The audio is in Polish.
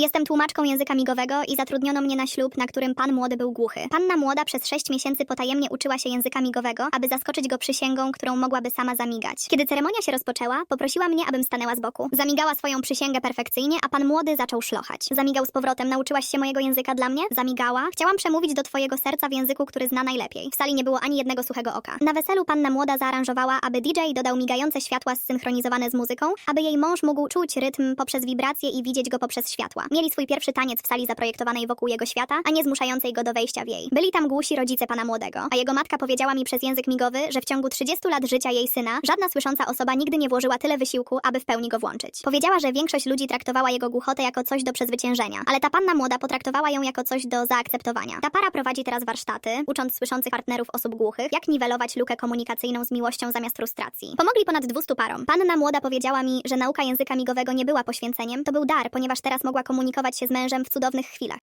Jestem tłumaczką języka migowego i zatrudniono mnie na ślub, na którym pan młody był głuchy. Panna młoda przez sześć miesięcy potajemnie uczyła się języka migowego, aby zaskoczyć go przysięgą, którą mogłaby sama zamigać. Kiedy ceremonia się rozpoczęła, poprosiła mnie, abym stanęła z boku. Zamigała swoją przysięgę perfekcyjnie, a pan młody zaczął szlochać. Zamigał z powrotem. Nauczyłaś się mojego języka dla mnie? Zamigała. Chciałam przemówić do twojego serca w języku, który zna najlepiej. W sali nie było ani jednego suchego oka. Na weselu panna młoda zaaranżowała, aby DJ dodał migające światła zsynchronizowane z muzyką, aby jej mąż mógł czuć rytm poprzez wibracje i widzieć go poprzez światła. Mieli swój pierwszy taniec w sali zaprojektowanej wokół jego świata, a nie zmuszającej go do wejścia w jej. Byli tam głusi rodzice pana młodego, a jego matka powiedziała mi przez język migowy, że w ciągu 30 lat życia jej syna żadna słysząca osoba nigdy nie włożyła tyle wysiłku, aby w pełni go włączyć. Powiedziała, że większość ludzi traktowała jego głuchotę jako coś do przezwyciężenia, ale ta panna młoda potraktowała ją jako coś do zaakceptowania. Ta para prowadzi teraz warsztaty, ucząc słyszących partnerów osób głuchych, jak niwelować lukę komunikacyjną z miłością zamiast frustracji. Pomogli ponad 200 parom. Panna młoda powiedziała mi, że nauka języka migowego nie była poświęceniem, to był dar, ponieważ teraz mogła komunikować się z mężem w cudownych chwilach.